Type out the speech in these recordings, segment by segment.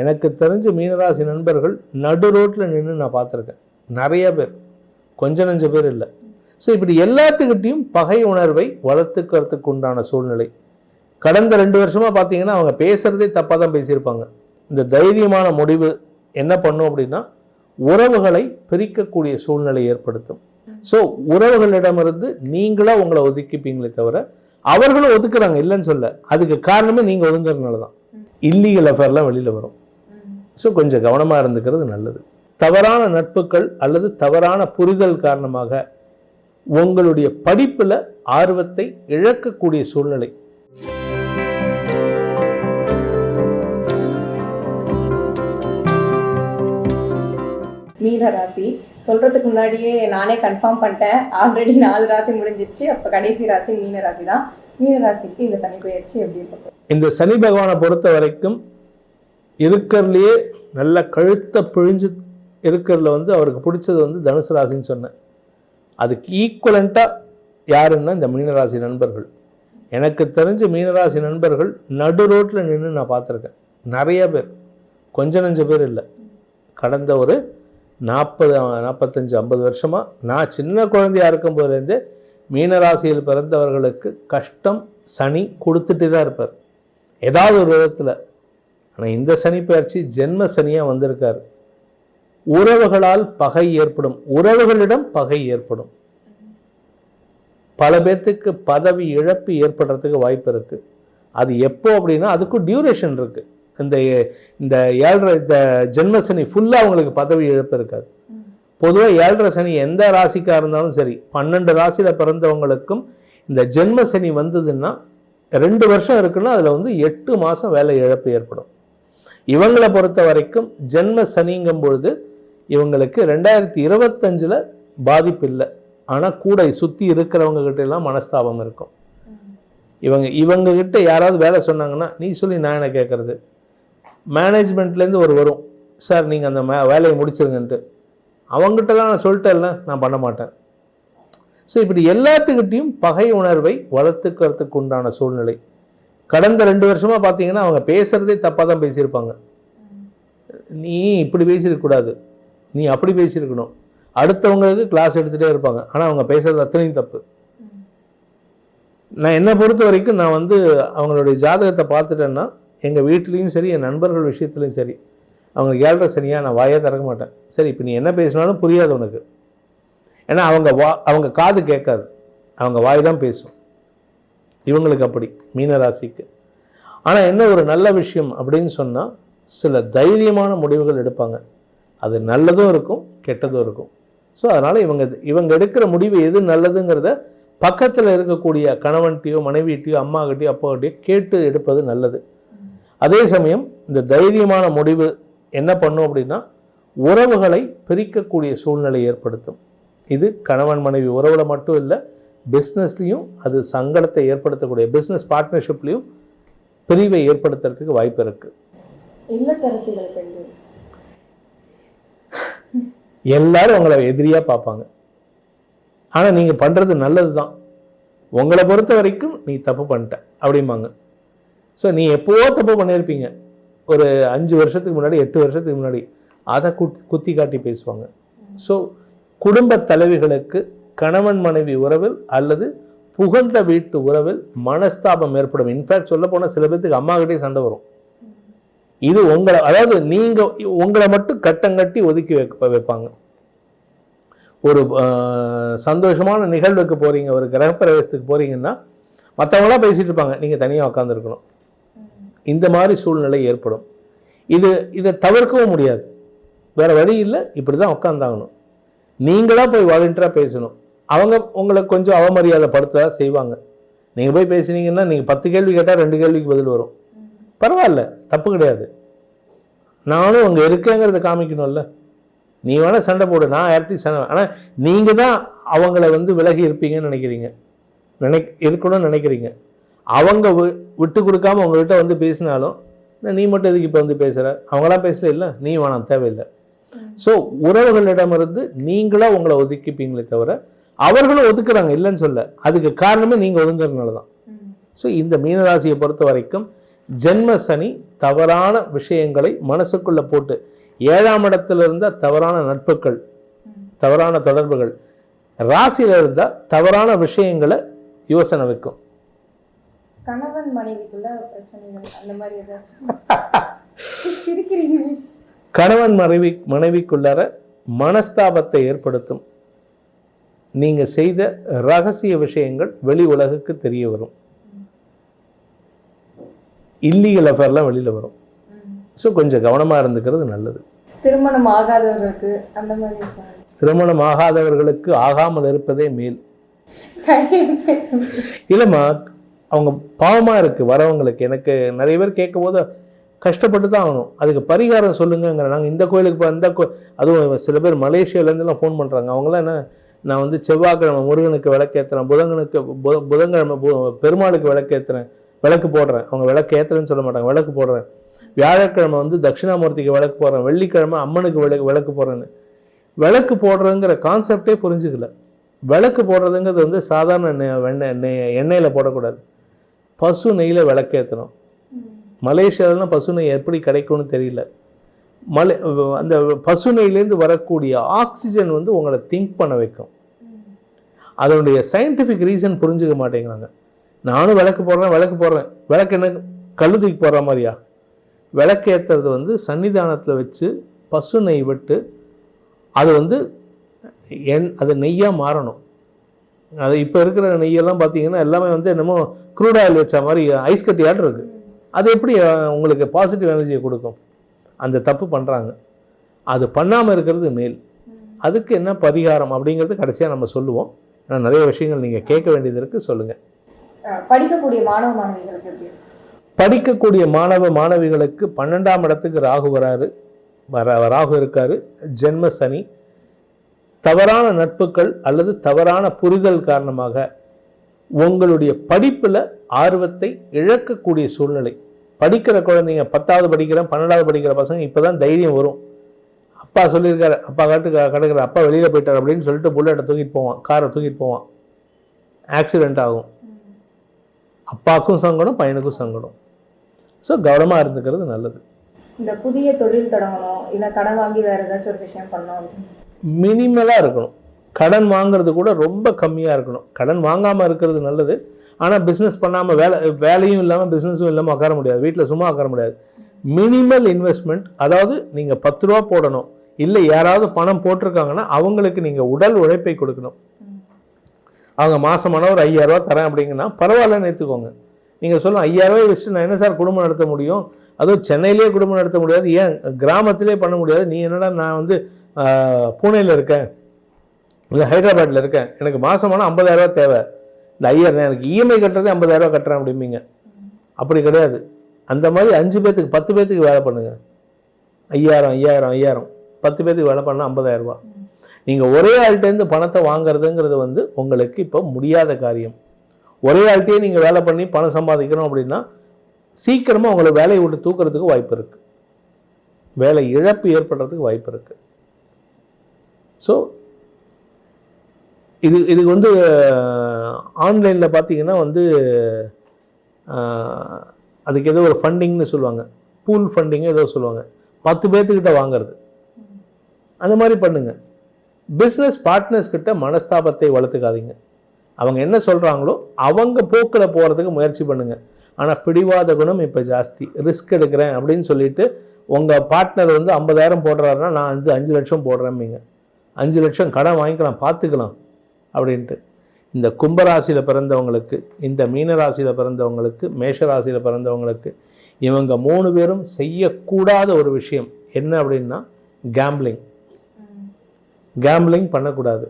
எனக்கு தெரிஞ்ச மீனராசி நண்பர்கள் நடு ரோட்டில் நின்று நான் பார்த்துருக்கேன். நிறைய பேர். கொஞ்ச நஞ்ச பேர் இல்லை. ஸோ இப்படி எல்லாத்துக்கிட்டையும் பகை உணர்வை வளர்த்துக்கிறதுக்கு உண்டான சூழ்நிலை. கடந்த ரெண்டு வருஷமாக பார்த்தீங்கன்னா அவங்க பேசுகிறதே தப்பாக தான் பேசியிருப்பாங்க. இந்த தைரியமான முடிவு என்ன பண்ணும் அப்படின்னா உறவுகளை பிரிக்கக்கூடிய சூழ்நிலை ஏற்படுத்தும். ஸோ உறவுகளிடமிருந்து நீங்களாக உங்களை ஒதுக்கிப்பீங்களே தவிர அவர்களும் ஒதுக்குறாங்க இல்லைன்னு சொல்ல. அதுக்கு காரணமே நீங்கள் ஒதுங்குறதுனால தான் இல்லீகல் அஃபேர்லாம் வெளியில் வரும். ஸோ கொஞ்சம் கவனமாக இருந்துக்கிறது நல்லது. தவறான நட்புகள் அல்லது தவறான புரிதல் காரணமாக உங்களுடைய படிப்பில் ஆர்வத்தை இழக்கக்கூடிய சூழ்நிலை. மீன ராசி சொல்றதுக்கு முன்னாடியே நானே கன்ஃபார்ம் பண்ணிட்டேன். ஆல்ரெடி நாலு ராசி முடிஞ்சிருச்சு. அப்ப கடைசி ராசி மீன ராசி தான். மீன ராசிக்கு இந்த சனி பயிற்சி எப்படி இருக்கும் இந்த சனி பகவானை பொறுத்த வரைக்கும் இருக்கிறதுலையே நல்ல கழுத்தை பிழிஞ்சு இருக்கிறதுல வந்து அவருக்கு பிடிச்சது வந்து தனுசு ராசின்னு சொன்னேன். அதுக்கு ஈக்குவலண்ட்டாக யாருன்னா இந்த மீனராசி நண்பர்கள். எனக்கு தெரிஞ்ச மீனராசி நண்பர்கள் நடு ரோட்டில் நின்று நான் பார்த்துருக்கேன். நிறைய பேர். கொஞ்ச நஞ்ச பேர் இல்லை. கடந்த ஒரு நாற்பது நாற்பத்தஞ்சு ஐம்பது வருஷமாக நான் சின்ன குழந்தையா இருக்கும் போதுலேருந்தே மீனராசியில் பிறந்தவர்களுக்கு கஷ்டம் சனி கொடுத்துட்டு தான் இருப்பார். ஏதாவது ஒரு விதத்தில். ஆனால் இந்த சனி பயிற்சி ஜென்ம சனியாக வந்திருக்கார். உறவுகளால் பகை ஏற்படும். உறவுகளிடம் பகை ஏற்படும். பல பேர்த்துக்கு பதவி இழப்பு ஏற்படுறதுக்கு வாய்ப்பு இருக்குது அது எப்போ அப்படின்னா அதுக்கும் டியூரேஷன் இருக்குது இந்த இந்த ஏழரை இந்த ஜென்ம சனி ஃபுல்லாக அவங்களுக்கு பதவி இழப்பு இருக்காது. பொதுவாக ஏழரை சனி எந்த ராசிக்காக இருந்தாலும் சரி பன்னெண்டு ராசியில் பிறந்தவங்களுக்கும் இந்த ஜென்ம சனி வந்ததுன்னா ரெண்டு வருஷம் இருக்குன்னா அதில் வந்து எட்டு மாதம் வேலை இழப்பு ஏற்படும். இவங்களை பொறுத்த வரைக்கும் ஜென்ம சனிங்கும் பொழுது இவங்களுக்கு ரெண்டாயிரத்தி இருபத்தஞ்சில் பாதிப்பு இல்லை. ஆனால் கூட சுற்றி இருக்கிறவங்க கிட்ட எல்லாம் மனஸ்தாபம் இருக்கும். இவங்க இவங்கக்கிட்ட யாராவது வேலை சொன்னாங்கன்னா நீ சொல்லி நான் என்ன கேட்குறது மேனேஜ்மெண்ட்லேருந்து ஒரு வரும். சார் நீங்கள் அந்த மே வேலையை முடிச்சிருங்கன்ட்டு. அவங்ககிட்டலாம் நான் சொல்லிட்டேன்ல நான் பண்ண மாட்டேன். ஸோ இப்படி எல்லாத்துக்கிட்டேயும் பகை உணர்வை வளர்த்துக்கிறதுக்கு உண்டான சூழ்நிலை. கடந்த ரெண்டு வருஷமாக பார்த்தீங்கன்னா அவங்க பேசுகிறதே தப்பாக தான் பேசியிருப்பாங்க. நீ இப்படி பேசியிருக்கக்கூடாது நீ அப்படி பேசியிருக்கணும். அடுத்தவங்களுக்கு கிளாஸ் எடுத்துகிட்டே இருப்பாங்க. ஆனால் அவங்க பேசுகிறது அத்தனையும் தப்பு. நான் என்னை பொறுத்த வரைக்கும் நான் வந்து அவங்களுடைய ஜாதகத்தை பார்த்துட்டேன்னா எங்கள் வீட்லேயும் சரி என் நண்பர்கள் விஷயத்துலையும் சரி அவங்க ஏழரை சனியாக நான் வாயே திறக்க மாட்டேன். சரி இப்போ நீ என்ன பேசினாலும் புரியாது உனக்கு. ஏன்னா அவங்க வா அவங்க காது கேட்காது. அவங்க வாய் தான் பேசும். இவங்களுக்கு அப்படி மீனராசிக்கு. ஆனால் என்ன ஒரு நல்ல விஷயம் அப்படின்னு சொன்னால் சில தைரியமான முடிவுகள் எடுப்பாங்க. அது நல்லதும் இருக்கும் கெட்டதும் இருக்கும். ஸோ அதனால் இவங்க இவங்க எடுக்கிற முடிவு எது நல்லதுங்கிறத பக்கத்தில் இருக்கக்கூடிய கணவன்கிட்டையோ மனைவிகிட்டையோ அம்மாக்கிட்டையோ அப்பாக்கிட்டையோ கேட்டு எடுப்பது நல்லது. அதே சமயம் இந்த தைரியமான முடிவு என்ன பண்ணும் அப்படின்னா உறவுகளை பிரிக்கக்கூடிய சூழ்நிலை ஏற்படுத்தும். இது கணவன் மனைவி உறவில் மட்டும் இல்லை பிஸ்னஸ்லேயும் அது சங்கடத்தை ஏற்படுத்தக்கூடிய பிஸ்னஸ் பார்ட்னர்ஷிப்லேயும் பிரிவை ஏற்படுத்துறதுக்கு வாய்ப்பு இருக்குது இல்லத்தரசிகள் பெண்கள் எல்லாரும் உங்களை எதிரியா பார்ப்பாங்க. ஆனா நீங்க பண்றது நல்லது தான் உங்களை பொறுத்த வரைக்கும் நீ தப்பு பண்ணிட்ட அப்படிம்பாங்க. ஸோ நீ எப்போவோ தப்பு பண்ணியிருப்பீங்க. ஒரு அஞ்சு வருஷத்துக்கு முன்னாடி எட்டு வருஷத்துக்கு முன்னாடி அதை குத் குத்தி காட்டி பேசுவாங்க. ஸோ குடும்ப தலைவிகளுக்கு கணவன் மனைவி உறவில் அல்லது புகுந்த வீட்டு உறவில் மனஸ்தாபம் ஏற்படும். இன்ஃபேக்ட் சொல்ல போனால் சில பேர்த்துக்கு அம்மாக்கிட்டே சண்டை வரும். இது உங்களை அதாவது நீங்கள் உங்களை மட்டும் கட்டங்கட்டி ஒதுக்கி வைக்க வைப்பாங்க. ஒரு சந்தோஷமான நிகழ்வுக்கு போகிறீங்க ஒரு கிரகப்பிரவேசத்துக்கு போகிறீங்கன்னா மற்றவங்களாம் பேசிகிட்டு இருப்பாங்க நீங்கள் தனியாக உட்காந்துருக்கணும் இந்த மாதிரி சூழ்நிலை ஏற்படும். இது இதை தவிர்க்கவும் முடியாது. வேற வழி இல்லை இப்படி தான் உட்காந்தாகணும் நீங்களாக போய் வாலண்டியராக பேசணும். அவங்க உங்களை கொஞ்சம் அவமரியாதை படுத்த செய்வாங்க. நீங்கள் போய் பேசினீங்கன்னா நீங்கள் பத்து கேள்வி கேட்டால் ரெண்டு கேள்விக்கு பதில் வரும். பரவாயில்ல தப்பு கிடையாது. நானும் அங்கே இருக்கேங்கிறத காமிக்கணும்ல. நீ வேணால் சண்டை போடு நான் யார்கிட்டையும் சண்டை ஆனால் நீங்கள் தான் அவங்கள வந்து விலகி இருப்பீங்கன்னு நினைக்கிறீங்க. நினை இருக்கணும்னு நினைக்கிறீங்க. அவங்க வி- விட்டு கொடுக்காம உங்ககிட்ட வந்து பேசினாலும் "என்ன, நீ மட்டும் எதுக்கு இப்போ வந்து பேசுகிற அவங்களாம் பேசல இல்லை நீ வேணாம் தேவையில்லை. ஸோ உறவுகளிடமிருந்து நீங்களா உங்களை ஒதுக்கிப்பீங்களே தவிர அவர்களும் ஒதுக்குறாங்க இல்லைன்னு சொல்ல. அதுக்கு காரணமே நீங்கள் ஒதுங்குறதுனால தான் ஸோ இந்த மீனராசியை பொறுத்த வரைக்கும் ஜென்ம சனி தவறான விஷயங்களை மனசுக்குள்ள போட்டு ஏழாம் இடத்துல இருந்த தவறான நட்புகள் தவறான தொடர்புகள். ராசியில இருந்தா தவறான விஷயங்களை யோசனை வைக்கும். கணவன் மனைவிக்குள்ள பிரச்சனைகள் அந்த மாதிரி ஏதாச்சும் சிரிக்கிறீங்க. கணவன் மனைவி மனைவிக்குள்ளார மனஸ்தாபத்தை ஏற்படுத்தும். நீங்க செய்த ரகசிய விஷயங்கள் வெளி உலகுக்கு தெரிய வரும். இல்லீகல் அஃபேர்லாம் வெளியில வரும். ஸோ கொஞ்சம் கவனமா இருந்துக்கிறது நல்லது. திருமணம் ஆகாதவர்களுக்கு அந்த மாதிரி. திருமணம் ஆகாதவர்களுக்கு ஆகாமல் இருப்பதே மேல். இல்லைம்மா அவங்க பாவமாக இருக்குது வரவங்களுக்கு. எனக்கு நிறைய பேர் கேட்கும் போது கஷ்டப்பட்டு தான் ஆகணும். அதுக்கு பரிகாரம் சொல்லுங்கங்கிற நாங்கள் இந்த கோயிலுக்கு போ இந்த கோ அதுவும் சில பேர் மலேசியாலேருந்துலாம் ஃபோன் பண்ணுறாங்க அவங்களாம் என்ன நான் வந்து செவ்வாய்க்கிழமை முருகனுக்கு விளக்கேற்றுறேன் புதனுக்கு புத புதன்கிழமை பெருமாளுக்கு விளக்கேற்றுறேன் விளக்கு போடுறேன். அவங்க விளக்கு ஏற்றுறேன்னு சொல்ல மாட்டாங்க. விளக்கு போடுறேன். வியாழக்கிழமை வந்து தட்சிணாமூர்த்திக்கு விளக்கு போடுறேன். வெள்ளிக்கிழமை அம்மனுக்கு விளக்கு விளக்கு போடுறேன்னு. விளக்கு போடுறதுங்கிற கான்செப்டே புரிஞ்சுக்கல. விளக்கு போடுறதுங்கிறது வந்து சாதாரண எண்ணெய் எண்ணெயில் போடக்கூடாது. பசு நெய்யில் விளக்கேற்றணும். மலேசியாவிலாம் பசு நெய் எப்படி கிடைக்கும்னு தெரியல. மலை அந்த பசு நெய்லேருந்து வரக்கூடிய ஆக்சிஜன் வந்து உங்களை திங்க் பண்ண வைக்கும். அதனுடைய சயின்டிஃபிக் ரீசன் புரிஞ்சுக்க மாட்டேங்கிறாங்க. நானும் விளக்கு போடுறேன் விளக்கு போடுறேன். விளக்கு என்ன? கல்லு தூக்கி போடுற மாதிரியா? விளக்கு ஏற்றுறது வந்து சன்னிதானத்தில் வச்சு பசு நெய் விட்டு அது வந்து எண் அது நெய்யாக மாறணும். அது இப்போ இருக்கிற நெய்யெல்லாம் பார்த்தீங்கன்னா எல்லாமே வந்து என்னமோ க்ரூட் ஆயில் வச்ச மாதிரி ஐஸ் கட்டியாட்டு இருக்கு. அது எப்படி உங்களுக்கு பாசிட்டிவ் எனர்ஜியை கொடுக்கும்? அந்த தப்பு பண்ணுறாங்க அது பண்ணாமல் இருக்கிறது மேல். அதுக்கு என்ன பரிகாரம் அப்படிங்கிறது கடைசியாக நம்ம சொல்லுவோம். ஏன்னா நிறைய விஷயங்கள் நீங்கள் கேட்க வேண்டியது இருக்குது சொல்லுங்கள் படிக்கக்கூடிய மாணவ மாணவிகளுக்கு எப்படி படிக்கக்கூடிய மாணவ மாணவிகளுக்கு பன்னெண்டாம் இடத்துக்கு ராகு வராரு. வர ராகு இருக்காரு. ஜென்ம சனி. தவறான நட்புகள் அல்லது தவறான புரிதல் காரணமாக உங்களுடைய படிப்பில் ஆர்வத்தை இழக்கக்கூடிய சூழ்நிலை. படிக்கிற குழந்தைங்க பத்தாவது படிக்கிறேன் பன்னெண்டாவது படிக்கிற பசங்க இப்போ தான் தைரியம் வரும். அப்பா சொல்லியிருக்காரு அப்பா காட்டு கிடக்கிற அப்பா வெளியில் போயிட்டார் அப்படின்னு சொல்லிட்டு புல்லட்டை தூக்கிட்டு போவான் காரை தூக்கிட்டு போவான். ஆக்சிடெண்ட் ஆகும். அப்பாவுக்கும் சங்கடம் பையனுக்கும் சங்கடம். ஸோ கவனமாக இருந்துக்கிறது நல்லது. இந்த புதிய தொழில் தொடங்கணும் இல்ல கடன் வாங்கி வேற ஏதாச்சும் ஒரு விஷயம் பண்ணணும். மினிமலாக இருக்கணும். கடன் வாங்குறது கூட ரொம்ப கம்மியாக இருக்கணும். கடன் வாங்காமல் இருக்கிறது நல்லது. ஆனால் பிஸ்னஸ் பண்ணாமல் வேலை வேலையும் இல்லாமல் பிஸ்னஸும் இல்லாமல் உட்கார முடியாது. வீட்டில் சும்மா உட்கார முடியாது. மினிமல் இன்வெஸ்ட்மெண்ட் அதாவது நீங்கள் பத்து ரூபா போடணும் இல்லை யாராவது பணம் போட்டிருக்காங்கன்னா அவங்களுக்கு நீங்கள் உடல் உழைப்பை கொடுக்கணும். அவங்க மாதமான ஒரு ஐயாயிரரூவா தரேன் அப்படிங்கன்னா பரவாயில்லன்னு எடுத்துக்கோங்க நீங்கள் சொல்லலாம் ஐயாயிரரூவாய் வச்சுட்டு நான் என்ன சார் குடும்பம் நடத்த முடியும்? அதுவும் சென்னையிலேயே குடும்பம் நடத்த முடியாது ஏன் கிராமத்திலே பண்ண முடியாது? நீ என்னடா நான் வந்து பூனேயில் இருக்கேன். இல்லை ஹைதராபாத்தில் இருக்கேன். எனக்கு மாதமான ஐம்பதாயிரரூவா தேவை. இந்த ஐயாயிரம் எனக்கு இஎம்ஐ கட்டுறதே ஐம்பதாயிரரூவா கட்டுறேன் அப்படிம்பீங்க. அப்படி கிடையாது. அந்த மாதிரி அஞ்சு பேர்த்துக்கு பத்து பேர்த்துக்கு வேலை பண்ணுங்க. ஐயாயிரம் ஐயாயிரம் ஐயாயிரம். பத்து பேர்த்துக்கு வேலை பண்ணால் ஐம்பதாயிரரூபா நீங்கள் ஒரே ஆள்கிட்டேருந்து பணத்தை வாங்குறதுங்கிறது வந்து உங்களுக்கு இப்போ முடியாத காரியம். ஒரே ஆள்கிட்டயே நீங்கள் வேலை பண்ணி பணம் சம்பாதிக்கணும் அப்படின்னா சீக்கிரமாக உங்களை வேலையை விட்டு தூக்குறதுக்கு வாய்ப்பு இருக்குது வேலை இழப்பு ஏற்படுறதுக்கு வாய்ப்பு இருக்குது ஸோ இது இதுக்கு வந்து ஆன்லைனில் பார்த்தீங்கன்னா வந்து அதுக்கு ஏதோ ஒரு ஃபண்டிங்னு சொல்லுவாங்க. பூல் ஃபண்டிங்கு ஏதோ சொல்லுவாங்க. பத்து பேர்த்துக்கிட்ட வாங்குறது. அந்த மாதிரி பண்ணுங்கள் பிஸ்னஸ் பார்ட்னர்ஸ் கிட்ட மனஸ்தாபத்தை வளர்த்துக்காதீங்க. அவங்க என்ன சொல்கிறாங்களோ அவங்க போக்கில் போகிறதுக்கு முயற்சி பண்ணுங்கள் ஆனால் பிடிவாத குணம் இப்போ ஜாஸ்தி. ரிஸ்க் எடுக்கிறேன் அப்படின்னு சொல்லிட்டு உங்கள் பார்ட்னர் வந்து ஐம்பதாயிரம் போடுறாருன்னா நான் வந்து அஞ்சு லட்சம் போடுறேம்பிங்க அஞ்சு லட்சம் கடன் வாங்கிக்கலாம் பார்த்துக்கலாம் அப்படின்ட்டு. இந்த கும்பராசியில் பிறந்தவங்களுக்கு இந்த மீனராசியில் பிறந்தவங்களுக்கு மேஷராசியில் பிறந்தவங்களுக்கு இவங்க மூணு பேரும் செய்யக்கூடாத ஒரு விஷயம் என்ன அப்படின்னா கேம்பிளிங் கேம்பிளிங் பண்ணக்கூடாது.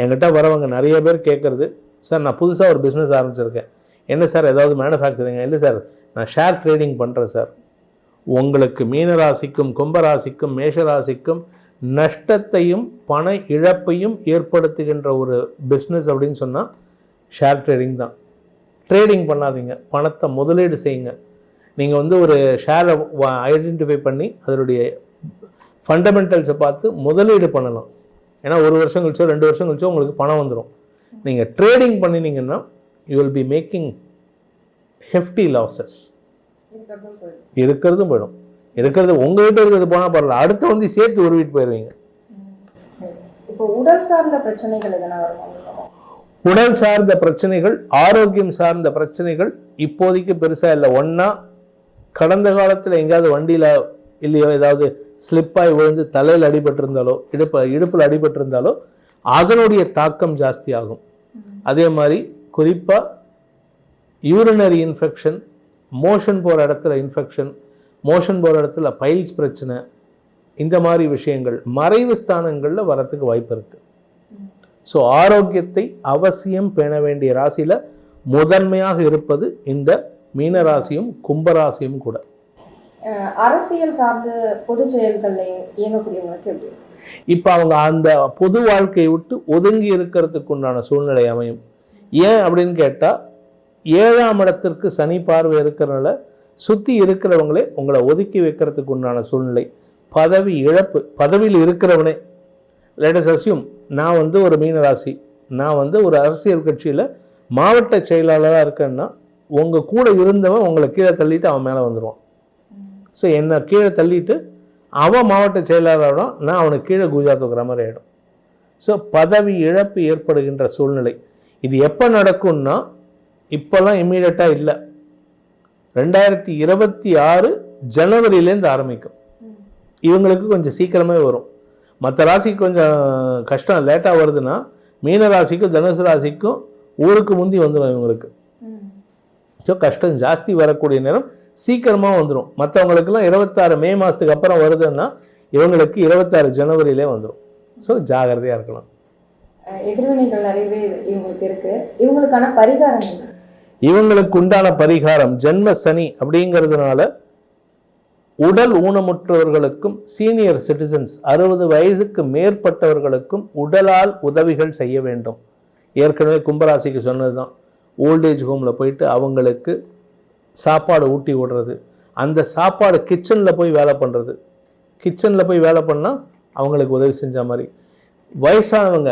என்கிட்ட வரவங்க நிறைய பேர் கேட்குறது சார் நான் புதுசாக ஒரு பிஸ்னஸ் ஆரம்பிச்சிருக்கேன். என்ன சார் ஏதாவது மேனுஃபேக்சரிங் இல்லை சார் நான் ஷேர் ட்ரேடிங் பண்ணுறேன் சார். உங்களுக்கு மீனராசிக்கும் கும்பராசிக்கும் மேஷராசிக்கும் நஷ்டத்தையும் பண இழப்பையும் ஏற்படுத்துகின்ற ஒரு பிஸ்னஸ் அப்படின்னு சொன்னால் ஷேர் ட்ரேடிங் தான். ட்ரேடிங் பண்ணாதீங்க. பணத்தை முதலீடு செய்யுங்க. நீங்கள் வந்து ஒரு ஷேரை ஐடென்டிஃபை பண்ணி அதனுடைய ஃபண்டமெண்டல்ஸை பார்த்து முதலீடு பண்ணலாம். ஏன்னா ஒரு வருஷம் கழிச்சோ ரெண்டு வருஷம் கழிச்சோ உங்களுக்கு பணம் வந்துடும் நீங்கள் trading பண்ணினீங்கன்னா you will be making hefty losses இருக்கிறதும் போயிடும். இருக்கிறது உங்ககிட்ட இருக்கிறது போனால் பரவாயில்ல. அடுத்த வந்து சேர்த்து உருவிட்டு போயிடுவீங்க உடல் சார்ந்த பிரச்சனைகள்? உடல் சார்ந்த பிரச்சனைகள் ஆரோக்கியம் சார்ந்த பிரச்சனைகள் இப்போதைக்கு பெருசா இல்லை. ஒண்ணா கடந்த காலத்துல எங்கேயாவது வண்டியில இல்லையோ ஏதாவது ஸ்லிப்பாகி விழுந்து தலையில் அடிபட்டிருந்தாலோ இடுப்பு இடுப்பில் அடிபட்டிருந்தாலோ அதனுடைய தாக்கம் ஜாஸ்தி ஆகும் அதே மாதிரி குறிப்பா யூரினரி இன்ஃபெக்ஷன் மோஷன் போகிற இடத்துல இன்ஃபெக்ஷன் மோஷன் போகிற இடத்துல பைல்ஸ் பிரச்சனை இந்த மாதிரி விஷயங்கள் மறைவு ஸ்தானங்களில் வரத்துக்கு வாய்ப்பு இருக்கு. ஸோ ஆரோக்கியத்தை அவசியம் பேண வேண்டிய ராசியில முதன்மையாக இருப்பது இந்த மீனராசியும் கும்பராசியும் கூட. அரசியல் சார்ந்து பொது செயல்கள்ல இயங்கக்கூடியவங்களுக்கு எப்படி இப்போ அவங்க அந்த பொது வாழ்க்கையை விட்டு ஒதுங்கி இருக்கிறதுக்கு உண்டான சூழ்நிலை அமையும். ஏன் அப்படின்னு கேட்டால் ஏழாம் இடத்திற்கு சனி பார்வை இருக்கிறனால சுற்றி இருக்கிறவங்களே உங்களை ஒதுக்கி வைக்கிறதுக்கு உண்டான சூழ்நிலை. பதவி இழப்பு பதவியில் இருக்கிறவனே. லேட்டஸ் அசியூம் நான் வந்து ஒரு மீனராசி. நான் வந்து ஒரு அரசியல் கட்சியில் மாவட்ட செயலாளராக இருக்கேன்னா உங்கள் கூட இருந்தவன் உங்களை கீழே தள்ளிட்டு அவன் மேலே வந்துடுவான் ஸோ என்னை கீழே தள்ளிட்டு அவன் மாவட்ட செயலாளரும் நான் அவனுக்கு கீழே குஜா தூக்குற மாதிரி ஆகிடும் ஸோ பதவி இழப்பு ஏற்படுகின்ற சூழ்நிலை. இது எப்போ நடக்கும்னா இப்போல்லாம் இம்மீடியட்டாக இல்லை. ரெண்டாயிரத்தி இருபத்தி ஆறு ஜனவரியிலேருந்து ஆரம்பிக்கும். இவங்களுக்கு கொஞ்சம் சீக்கிரமே வரும். மற்ற ராசிக்கு கொஞ்சம் கஷ்டம் லேட்டாக வருதுன்னா மீன ராசிக்கும் தனுசு ராசிக்கும் ஊருக்கு முந்தி வந்துடும் இவங்களுக்கு. ஸோ கஷ்டம் ஜாஸ்தி வரக்கூடிய நேரம் சீக்கிரமாக வந்துடும் மற்றவங்களுக்குலாம் இருபத்தாறு மே மாதத்துக்கு அப்புறம் வருதுன்னா இவங்களுக்கு இருபத்தாறு ஜனவரியிலே வந்துடும் ஸோ ஜாகிரதையாக இருக்கலாம். எதிர்வினைகள் நிறையவே இவங்களுக்கு இருக்கு. இவங்களுக்கான பரிகாரம் இவங்களுக்கு உண்டான பரிகாரம் ஜென்ம சனி அப்படிங்கிறதுனால உடல் ஊனமுற்றவர்களுக்கும் சீனியர் சிட்டிசன்ஸ் அறுபது வயசுக்கு மேற்பட்டவர்களுக்கும் உடலால் உதவிகள் செய்ய வேண்டும். ஏற்கனவே கும்பராசிக்கு சொன்னது தான் ஓல்டேஜ் ஹோமில் போயிட்டு அவங்களுக்கு சாப்பாடு ஊட்டி விடுறது. அந்த சாப்பாடு கிச்சனில் போய் வேலை பண்ணுறது கிச்சனில் போய் வேலை பண்ணால் அவங்களுக்கு உதவி செஞ்ச மாதிரி. வயசானவங்க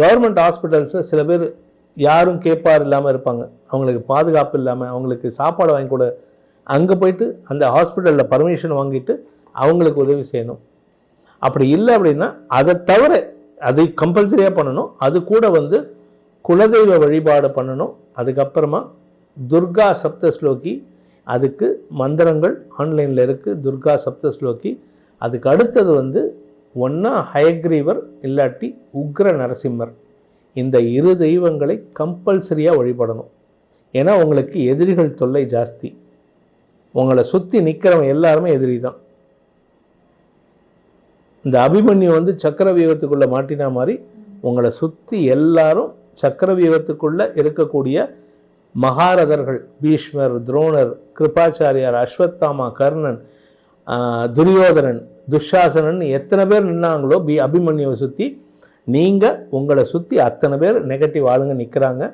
கவர்மெண்ட் ஹாஸ்பிட்டல்ஸில் சில பேர் யாரும் கேட்பார் இல்லாமல் இருப்பாங்க. அவங்களுக்கு பாதுகாப்பு இல்லாமல் அவங்களுக்கு சாப்பாடு வாங்கி கூட. அங்கே போயிட்டு அந்த ஹாஸ்பிட்டலில் பர்மிஷன் வாங்கிட்டு அவங்களுக்கு உதவி செய்யணும். அப்படி இல்லை அப்படின்னா அதை தவிர அதை கம்பல்சரியாக பண்ணணும். அது கூட வந்து குலதெய்வ வழிபாடு பண்ணணும். அதுக்கப்புறமா துர்கா சப்தஸ்லோகி அதுக்கு மந்திரங்கள் ஆன்லைனில் இருக்குது துர்கா சப்தஸ்லோகி அதுக்கு அடுத்தது வந்து ஒன்றா ஹயக்ரீவர் இல்லாட்டி உக்ர நரசிம்மர். இந்த இரு தெய்வங்களை கம்பல்சரியாக வழிபடணும். ஏன்னா உங்களுக்கு எதிரிகள் தொல்லை ஜாஸ்தி. உங்களை சுற்றி நிற்கிறவங்க எல்லாருமே எதிரி தான். இந்த அபிமன்யு வந்து சக்கர வியூகத்துக்குள்ளே மாட்டினா மாதிரி உங்களை சுற்றி எல்லாரும் சக்கர வியூகத்துக்குள்ளே இருக்கக்கூடிய மகாரதர்கள் பீஷ்மர் துரோணர் கிருபாச்சாரியார் அஸ்வத்தாமா கர்ணன் துரியோதனன் துஷாசனன் எத்தனை பேர் நின்னாங்களோ பி அபிமன்யுவை சுற்றி நீங்கள் உங்களை சுற்றி அத்தனை பேர் நெகட்டிவ் ஆளுங்க நிற்கிறாங்க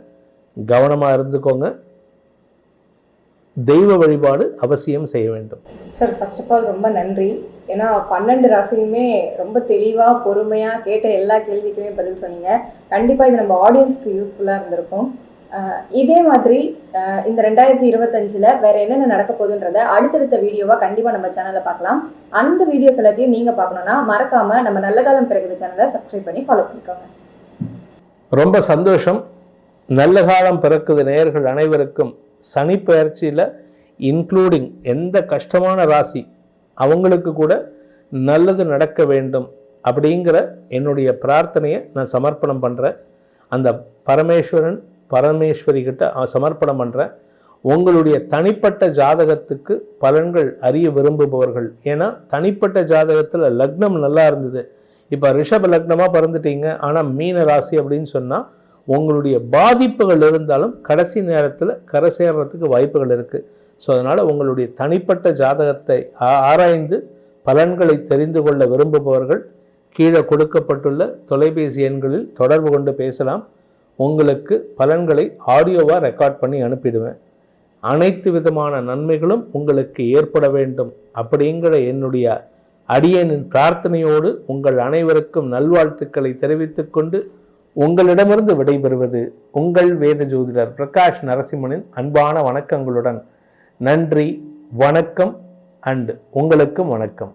கவனமாக இருந்துக்கோங்க. தெய்வ வழிபாடு அவசியம் செய்ய வேண்டும். சார் ஃபர்ஸ்ட் ஆஃப் ஆல் ரொம்ப நன்றி. ஏன்னா பன்னெண்டு ராசியுமே ரொம்ப தெளிவாக பொறுமையாக கேட்ட எல்லா கேள்விக்குமே பதில் சொன்னீங்க. கண்டிப்பாக இது நம்ம ஆடியன்ஸ்க்கு யூஸ்ஃபுல்லாக இருந்திருக்கும். இதே மாதிரி இந்த ரெண்டாயிரத்தி இருபத்தஞ்சில் வேற என்னென்ன நடக்க போகுதுன்றத அடுத்தடுத்த வீடியோவாக கண்டிப்பாக நம்ம சேனலில் பார்க்கலாம். அந்த வீடியோஸ் எல்லாத்தையும் நீங்கள் பார்க்கணுன்னா மறக்காமல் நம்ம நல்ல காலம் பிறகுது சேனலை சப்ஸ்கிரைப் பண்ணி ஃபாலோ பண்ணிக்கோங்க. ரொம்ப சந்தோஷம். நல்ல காலம் பிறக்குது நேயர்கள் அனைவருக்கும். சனி பயிற்சியில் இன்க்ளூடிங் எந்த கஷ்டமான ராசி அவங்களுக்கு கூட நல்லது நடக்க வேண்டும் அப்படிங்கிற என்னுடைய பிரார்த்தனையை நான் சமர்ப்பணம் பண்ணுறேன் அந்த பரமேஸ்வரன் பரமேஸ்வரி கிட்ட சமர்ப்பணம் பண்ணுறேன் உங்களுடைய தனிப்பட்ட ஜாதகத்துக்கு பலன்கள் அறிய விரும்புபவர்கள். ஏன்னா தனிப்பட்ட ஜாதகத்தில் லக்னம் நல்லா இருந்தது. இப்போ ரிஷப லக்னமாக பிறந்துட்டீங்க. ஆனால் மீன ராசி அப்படின்னு சொன்னால் உங்களுடைய பாதிப்புகள் இருந்தாலும் கடைசி நேரத்தில் கரை சேர்றதுக்கு வாய்ப்புகள் இருக்குது ஸோ அதனால் உங்களுடைய தனிப்பட்ட ஜாதகத்தை ஆ- ஆராய்ந்து பலன்களை தெரிந்து கொள்ள விரும்புபவர்கள் கீழே கொடுக்கப்பட்டுள்ள தொலைபேசி எண்களில் தொடர்பு கொண்டு பேசலாம். உங்களுக்கு பலன்களை ஆடியோவாக ரெக்கார்ட் பண்ணி அனுப்பிடுவேன். அனைத்து விதமான நன்மைகளும் உங்களுக்கு ஏற்பட வேண்டும் அப்படிங்கிற என்னுடைய அடியனின் பிரார்த்தனையோடு உங்கள் அனைவருக்கும் நல்வாழ்த்துக்களை தெரிவித்துக்கொண்டு உங்களிடமிருந்து விடைபெறுவது உங்கள் வேத ஜோதிடர் பிரகாஷ் நரசிம்மனின் அன்பான வணக்கங்களுடன். நன்றி வணக்கம் அண்ட் உங்களுக்கும் வணக்கம்.